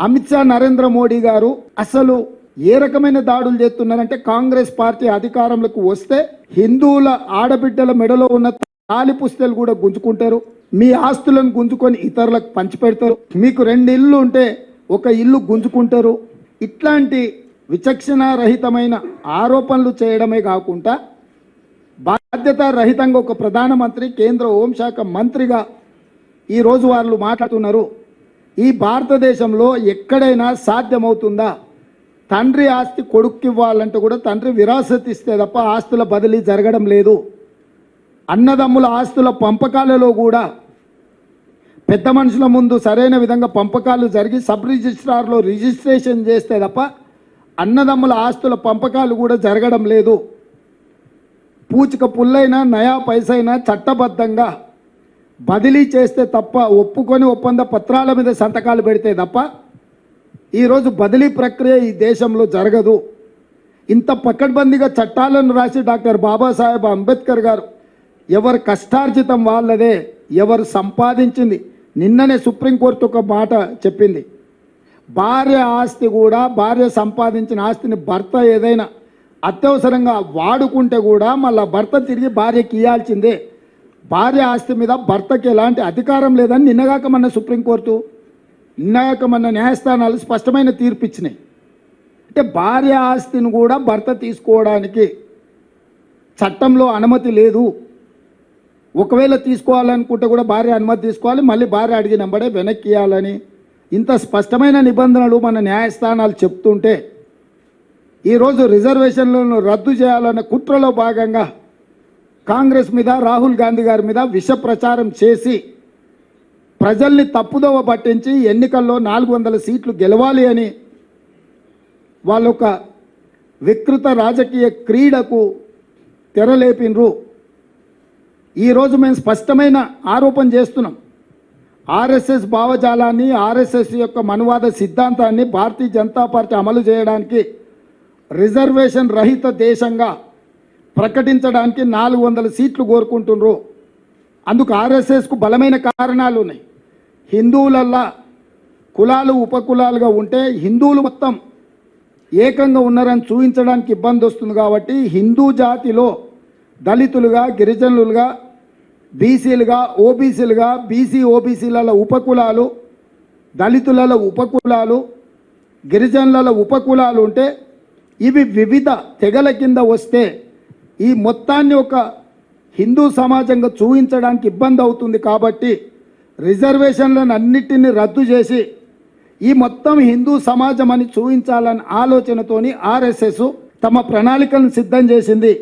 అమిత్ షా నరేంద్ర మోడీ గారు అసలు ఏ రకమైన దాడులు చేస్తున్నారంటే కాంగ్రెస్ పార్టీ అధికారంలోకి వస్తే హిందువుల ఆడబిడ్డల మెడలో ఉన్న తాలి పుస్తలు కూడా గుంజుకుంటారు. మీ ఆస్తులను గుంజుకొని ఇతరులకు పంచిపెడతారు. మీకు రెండు ఇల్లు ఉంటే ఒక ఇల్లు గుంజుకుంటారు. ఇట్లాంటి విచక్షణారహితమైన ఆరోపణలు చేయడమే కాకుండా బాధ్యత రహితంగా ఒక ప్రధానమంత్రి కేంద్ర హోంశాఖ మంత్రిగా ఈరోజు వాళ్ళు మాట్లాడుతున్నారు. ఈ భారతదేశంలో ఎక్కడైనా సాధ్యమవుతుందా? తండ్రి ఆస్తి కొడుక్కి ఇవ్వాలంటే కూడా తండ్రి విరాసత్ ఇస్తే తప్ప ఆస్తుల బదిలీ జరగడం లేదు. అన్నదమ్ముల ఆస్తుల పంపకాలలో కూడా పెద్ద మనుషుల ముందు సరైన విధంగా పంపకాలు జరిగి సబ్ రిజిస్ట్రార్లో రిజిస్ట్రేషన్ చేస్తే తప్ప అన్నదమ్ముల ఆస్తుల పంపకాలు కూడా జరగడం లేదు. పూచిక పుల్లైనా నయా పైసైనా చట్టబద్ధంగా బదిలీ చేస్తే తప్ప ఒప్పుకొని ఒప్పంద పత్రాల మీద సంతకాలు పెడితే తప్ప ఈరోజు బదిలీ ప్రక్రియ ఈ దేశంలో జరగదు. ఇంత పకడ్బందీగా చట్టాలను రాసి డాక్టర్ బాబాసాహెబ్ అంబేద్కర్ గారు ఎవరు కష్టార్జితం వాళ్ళదే ఎవరు సంపాదించింది నిన్ననే సుప్రీంకోర్టు ఒక మాట చెప్పింది. భార్య ఆస్తి కూడా భార్య సంపాదించిన ఆస్తిని భర్త ఏదైనా అత్యవసరంగా వాడుకుంటే కూడా మళ్ళీ భర్త తిరిగి భార్యకి ఇవ్వాల్సిందే భార్య ఆస్తి మీద భర్తకి ఎలాంటి అధికారం లేదని నిన్నగాక మన సుప్రీంకోర్టు నిన్నగాక మన న్యాయస్థానాలు స్పష్టమైన తీర్పు ఇచ్చినాయి అంటే భార్య ఆస్తిని కూడా భర్త తీసుకోవడానికి చట్టంలో అనుమతి లేదు. ఒకవేళ తీసుకోవాలనుకుంటే కూడా భార్య అనుమతి తీసుకోవాలి మళ్ళీ భార్య అడిగినంబడే వెనక్కి ఇవ్వాలని ఇంత స్పష్టమైన నిబంధనలు మన న్యాయస్థానాలు చెప్తుంటే ఈరోజు రిజర్వేషన్లను రద్దు చేయాలన్న కుట్రలో భాగంగా కాంగ్రెస్ మీద రాహుల్ గాంధీ గారి మీద విష ప్రచారం చేసి ప్రజల్ని తప్పుదోవ పట్టించి ఎన్నికల్లో నాలుగు వందల సీట్లు గెలవాలి అని వాళ్ళొక వికృత రాజకీయ క్రీడకు తెరలేపినరు. ఈరోజు మేము స్పష్టమైన ఆరోపణ చేస్తున్నాం. ఆర్ఎస్ఎస్ భావజాలాన్ని ఆర్ఎస్ఎస్ యొక్క మనువాద సిద్ధాంతాన్ని భారతీయ జనతా పార్టీ అమలు చేయడానికి రిజర్వేషన్ రహిత దేశంగా ప్రకటించడానికి నాలుగు వందల సీట్లు కోరుకుంటున్నారు. అందుకు ఆర్ఎస్ఎస్కు బలమైన కారణాలు ఉన్నాయి. హిందువులల్లా కులాలు ఉపకులాలుగా ఉంటే హిందువులు మొత్తం ఏకంగా ఉన్నారని చూపించడానికి ఇబ్బంది వస్తుంది కాబట్టి హిందూ జాతిలో దళితులుగా గిరిజనులుగా బీసీలుగా ఓబీసీలుగా బీసీ ఓబీసీల ఉపకులాలు దళితులలో ఉపకులాలు గిరిజనుల ఉపకులాలు ఉంటే ఇవి వివిధ తెగల కింద వస్తే ఈ మొత్తాన్ని ఒక హిందూ సమాజంగా చూపించడానికి ఇబ్బంది అవుతుంది కాబట్టి రిజర్వేషన్లను అన్నిటిని రద్దు చేసి ఈ మొత్తం హిందూ సమాజం అని చూపించాలనే ఆలోచనతోని ఆర్ఎస్ఎస్ తమ ప్రణాళికలను సిద్ధం చేసింది.